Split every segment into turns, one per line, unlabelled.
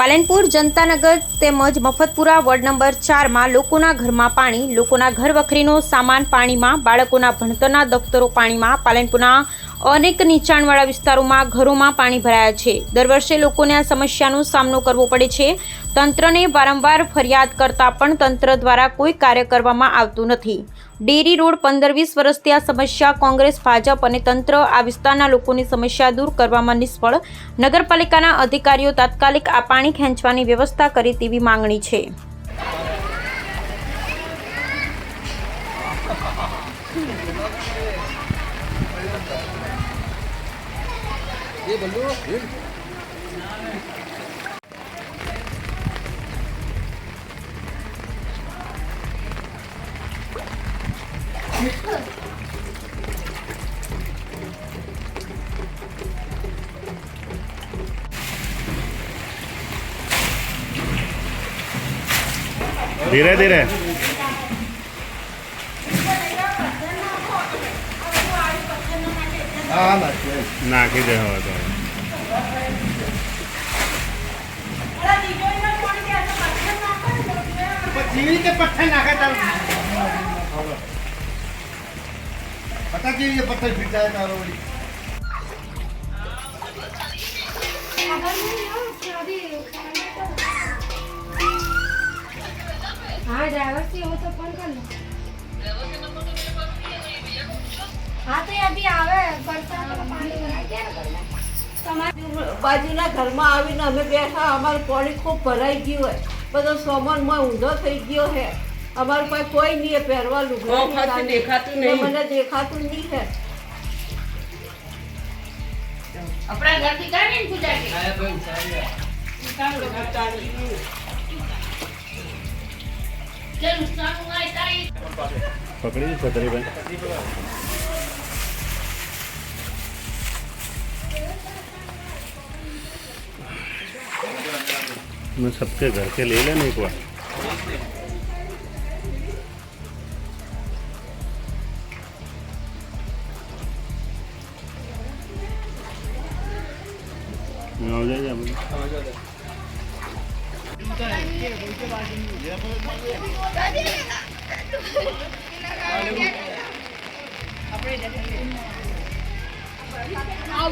પાલનપુર જનતાનગર તેમજ Maftpura ward number ચારમાં લોકોના ઘરમાં પાણી, લોકોના ઘર વખરીનો સામાન પાણીમાં, બાળકોના ભણતરના દફતરો પાણીમાં, પાલનપુરના અનેક નીચાણવાળા વિસ્તારોમાં ઘરોમાં પાણી ભરાયા છે. દર વર્ષે લોકોને આ સમસ્યાનો સામનો કરવો પડે છે. તંત્રને વારંવાર ફરિયાદ કરતા પણ તંત્ર દ્વારા કોઈ કાર્ય કરવામાં આવતું નથી. ડેરી રોડ પંદર વીસ વર્ષથી આ સમસ્યા કોંગ્રેસ, ભાજપ અને તંત્ર આ વિસ્તારના લોકોની સમસ્યા દૂર કરવામાં નિષ્ફળ. નગરપાલિકાના અધિકારીઓ તાત્કાલિક આ પાણી ખેંચવાની વ્યવસ્થા કરે તેવી માંગણી છે.
ધીરે ધીરે નાખી દે હવે તો
જેવી રીતે પથ્થર નાખે તારો પતા કેવી રીતે પથ્થર ફીટાય તારો વળી
हाँ ड्राइवर से हो तो फोन कर लो हाँ तो अभी आवे
અબ્બાજીના ઘરમાં આવીને અમે બેઠા અમારું પાણી ખૂબ ભરાઈ ગયું હોય. બધો સામાનમાં ઊંધો થઈ ગયો હે અમારે પાસે કોઈ નહીં પહેરવા લુગડા દેખાતું નહીં. મને દેખાતું નહીં હે
આપણા ઘરથી કાઢી ને પૂજા કે પકડી છત્રી ભાઈ मैं सबके घर के ले लेना एक बार आ जाइए आप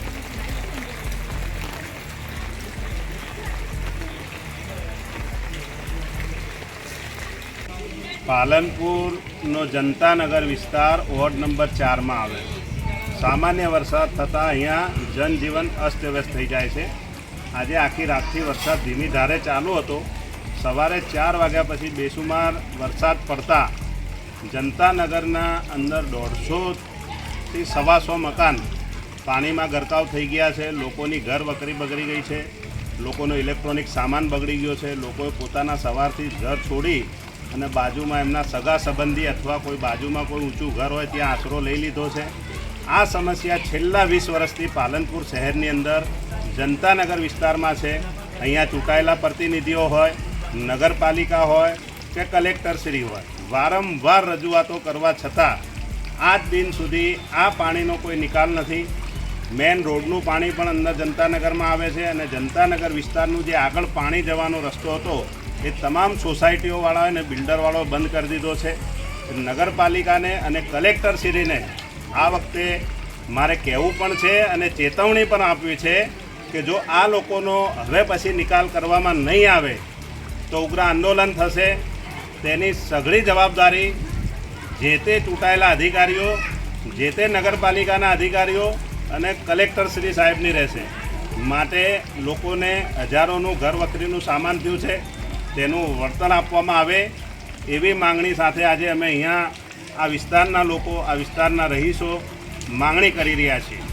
પાલનપુરનો જનતાનગર વિસ્તાર વોર્ડ નંબર ચારમાં આવે સામાન્ય વરસાદ થતાં અહીંયા જનજીવન અસ્તવ્યસ્ત થઈ જાય છે. આજે આખી રાતથી વરસાદ ધીમી ધારે ચાલુ હતો. સવારે ચાર વાગ્યા પછી બેસુમાર વરસાદ પડતા જનતાનગરના અંદર દોઢસોથી સવાસો મકાન પાણીમાં ગરકાવ થઈ ગયા છે. લોકોની ઘર વકરી બગડી ગઈ છે. લોકોનો ઇલેક્ટ્રોનિક સામાન બગડી ગયો છે. લોકોએ પોતાના સવારથી ઘર છોડી અને બાજુમાં એમના સગા સંબંધી અથવા કોઈ બાજુમાં કોઈ ઊંચું ઘર હોય ત્યાં આશરો લઈ લીધો છે. આ સમસ્યા છેલ્લા વીસ વર્ષથી પાલનપુર શહેરની અંદર જનતાનગર વિસ્તારમાં છે. અહીંયા ચૂંટાયેલા પ્રતિનિધિઓ હોય, નગરપાલિકા હોય કે કલેક્ટરશ્રી હોય. વારંવાર રજૂઆતો કરવા છતાં આજ દિન સુધી આ પાણીનો કોઈ નિકાલ નથી. મેન રોડનું પાણી પણ અંદર જનતાનગરમાં આવે છે અને જનતાનગર વિસ્તારનું જે આગળ પાણી જવાનો રસ્તો હતો એ તમામ સોસાયટીઓવાળા અને બિલ્ડરવાળો બંધ કરી દીધો છે. નગરપાલિકાને અને કલેક્ટરશ્રીને આ વખતે મારે કહેવું પણ છે અને ચેતવણી પણ આપવી છે કે જો આ લોકોનો હવે પછી નિકાલ કરવામાં નહીં આવે તો ઉગ્ર આંદોલન થશે. તેની સઘળી જવાબદારી જે તે ચૂંટાયેલા અધિકારીઓ, જે તે નગરપાલિકાના અધિકારીઓ અને કલેક્ટર શ્રી સાહેબની રહેશે. માટે લોકોને હજારોનું ઘર વકરીનું સામાન થયું છે. તેનું વળતર આપવામાં આવે એવી માંગણી સાથે આજે અમે અહીંયા આ વિસ્તારના લોકો, આ વિસ્તારના રહીશો માંગણી કરી રહ્યા છીએ.